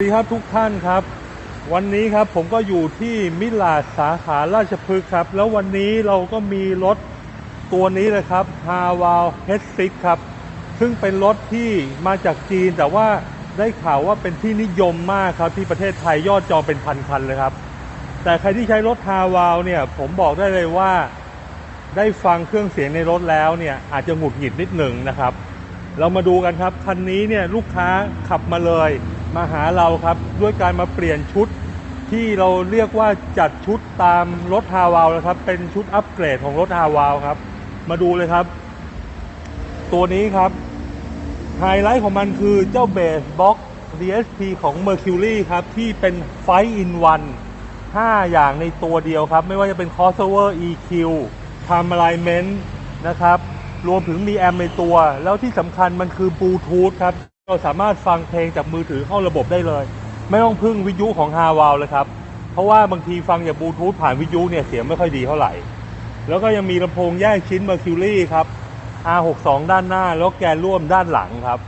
สวัสดีครับทุกท่านครับ วันนี้ครับผมก็อยู่ที่มิลาดสาขาราชพฤกษ์ครับ แล้ววันนี้เราก็มีรถตัวนี้เลยครับ h a w a l H6 ครับ ซึ่งเป็นรถที่มาจากจีน แต่ว่าได้ข่าวว่าเป็นที่นิยมมากครับ ที่ประเทศไทยยอดจองเป็นพันคันเลยครับ แต่ใครที่ใช้รถ h a w a l เนี่ย ผมบอกได้เลยว่าได้ฟังเครื่องเสียงในรถแล้วเนี่ย อาจจะหงุดหงิดนิดหนึ่งนะครับ เรามาดูกันครับคันนี้เนี่ยลูกค้าขับมาเลย มาหาเราครับ ด้วยการมาเปลี่ยนชุดที่เราเรียกว่าจัดชุดตามรถฮาวาวนะครับ เป็นชุดอัปเกรดของรถฮาวาวครับ มาดูเลยครับ ตัวนี้ครับไฮไลท์ของมันคือเจ้าเบสบ็อก DSP ของ Mercury ครับ ที่เป็นไฟอินวัน5อย่างในตัวเดียวครับ ไม่ว่าจะเป็น crossover EQ time alignment นะครับ รวมถึงมีแอมในตัว แล้วที่สำคัญมันคือบลูทูธครับ เราสามารถฟังเพลงจากมือถือเข้าระบบได้เลย ไม่ต้องพึ่งวิทยุของฮาวาวเลยครับ เพราะว่าบางทีฟังจากบลูทูธผ่านวิทยุเนี่ยเสียงไม่ค่อยดีเท่าไหร่ แล้วก็ยังมีลำโพงแยกชิ้น Mercury ครับ R62 ด้านหน้า แล้วแกนร่วมด้านหลังครับ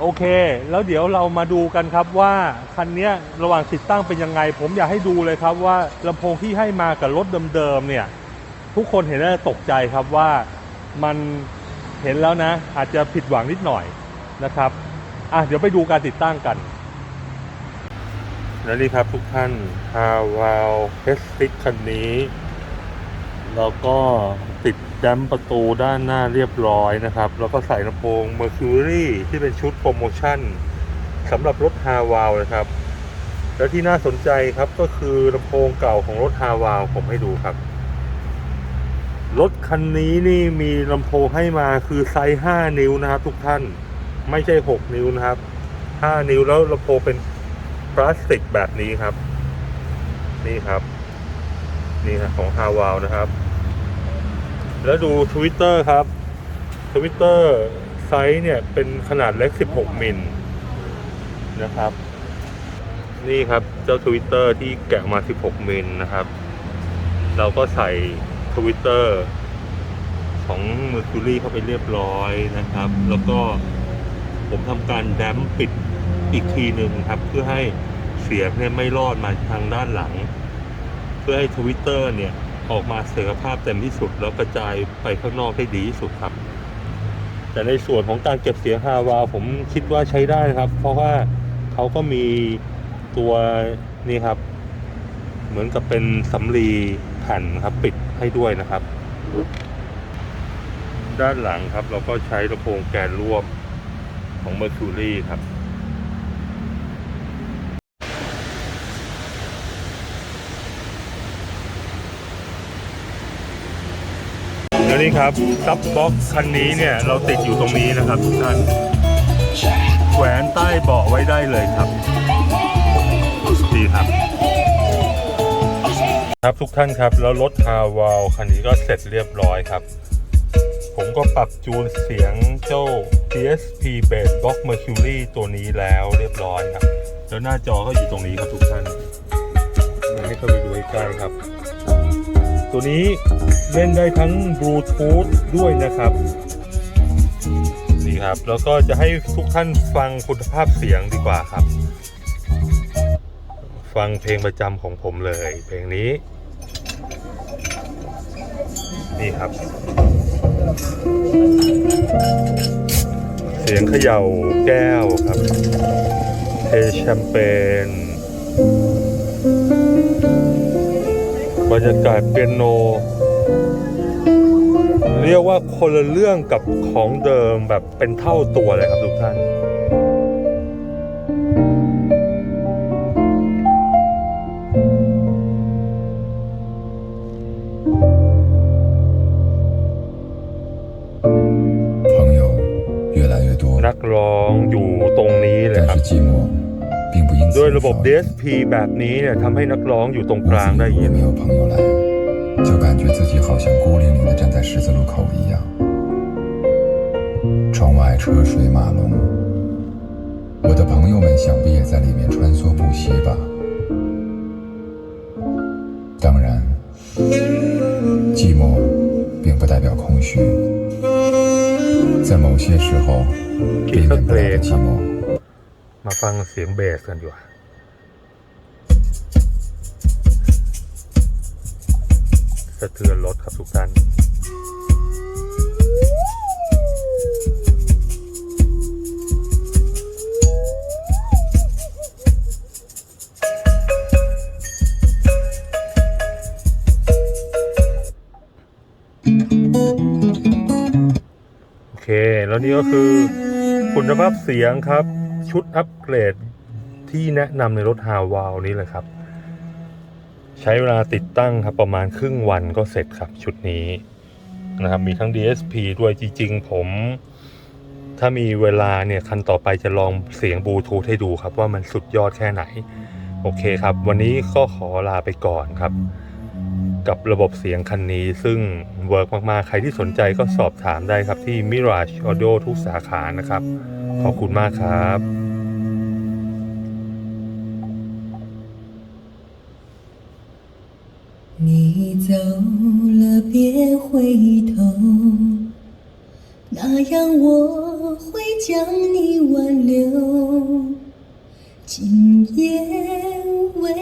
โอเค แล้วเดี๋ยวเรามาดูกันครับว่า คันนี้ระหว่างติดตั้งเป็นยังไง ผมอยากให้ดูเลยครับว่าลำโพงที่ให้มากับรถเดิมๆเนี่ยทุกคนเห็นแล้วตกใจครับว่ามันเห็นแล้วนะ อาจจะผิดหวังนิดหน่อย นะครับอะเดี๋ยวไปดูการติดตั้งกันและนี่ครับทุกท่าน h a w a l h 6คันนี้ แล้วก็ติดแดมประตูด้านหน้าเรียบร้อยนะครับ แล้วก็ใส่ลำโพง Mercury ที่เป็นชุดโปรโมชั่นสำหรับรถ h a w a l นะครับ และที่น่าสนใจครับก็คือลำโพงเก่าของรถ h a w a l ผมให้ดูครับ รถคันนี้นี่มีลำโพงให้มาคือไซส์ 5 นิ้วนะครับทุกท่าน ไม่ใช่ 6 นิ้วนะครับ 5 นิ้วแล้วลำโพงเป็นพลาสติกแบบนี้ครับ นี่ครับ นี่ครับของ h a w a l นะครับ แล้วดู Twitter ครับ Twitter ไซส์เนี่ยเป็นขนาดเล็ก 16 มิลนะครับ นี่ครับเจ้า Twitter ที่แกะมา 16 มิลนะครับ เราก็ใส่ Twitter ของ Mercury เข้าไปเรียบร้อยนะครับ แล้วก็ ผมทำการแดมป์ปิดอีกทีหนึ่งครับ เพื่อให้เสียงเนี่ยไม่รอดมาทางด้านหลัง เพื่อให้ Twitter เนี่ยออกมาเสถียรภาพเต็มที่สุด แล้วกระจายไปข้างนอกได้ดีที่สุดครับ แต่ในส่วนของการเก็บเสียงฮาวาผมคิดว่าใช้ได้ครับ เพราะว่าเขาก็มีตัวนี่ครับ เหมือนกับเป็นสำลีแผ่นครับปิดให้ด้วยนะครับ ด้านหลังครับเราก็ใช้ลำโพงแกนร่วม ของ Mercury ครับแล้วนี่ครับซับบ็อกคันนี้เนี่ย เราติดอยู่ตรงนี้นะครับทุกท่านแขวนใต้เบาะไว้ได้เลยครับดีครับครับทุกท่านครับ แล้วรถฮาวาลคันนี้ก็เสร็จเรียบร้อยครับ ผมก็ปรับจูนเสียงเจ้า DSP Bass Box Mercury ตัวนี้แล้วเรียบร้อยครับ แล้วหน้าจอก็อยู่ตรงนี้ครับทุกท่านมาให้เข้าไปดูใกล้ครับ ตัวนี้เล่นได้ทั้งบลูทูธด้วยนะครับนี่ครับ แล้วก็จะให้ทุกท่านฟังคุณภาพเสียงดีกว่าครับ ฟังเพลงประจำของผมเลย เพลงนี้ นี่ครับ เสียงเขย่าแก้วครับเทแชมเปญบรรยากาศเปียโน เรียกว่าคนละเรื่องกับของเดิมแบบเป็นเท่าตัวเลยครับทุกท่าน ร้องอยู่ตรงนี้เลยค 但 รับ 是寂寞并不因此 ด้วยระบบ 少 DSP แบบนี้เนี่ยทำให้นักร้องอยู่ตรงกลางได้ 如 ยิ 果 น 没有朋友来，就感觉自己好像孤零零的站在十字路口一样。窗外车水马龙，我的朋友们想必也在里面穿梭不息吧。当然，寂寞并不代表空虚，在某些时候， คิดก็เกรงครัมาฟังเสียงเบสกันดีกว่าะเทือนรถครับทุกท่านโอเคแล้วนี่ก็คือ คุณภาพเสียงครับ ชุดอัปเกรดที่แนะนำในรถฮาวาวนี้เลยครับ ใช้เวลาติดตั้งครับประมาณครึ่งวันก็เสร็จครับชุดนี้นะครับมีทั้ง DSP ด้วยจริงๆ ผม ถ้ามีเวลาเนี่ยคันต่อไปจะลองเสียงบลูทูธให้ดูครับว่ามันสุดยอดแค่ไหน โอเคครับ วันนี้ก็ขอลาไปก่อนครับ กับระบบเสียงคันนี้ซึ่งเวิร์กมาก ๆ ใครที่สนใจก็สอบถามได้ครับที่ Mirage Audio ทุกสาขานะครับ ขอบคุณมากครับ你走，那样我会将你挽留。今夜为。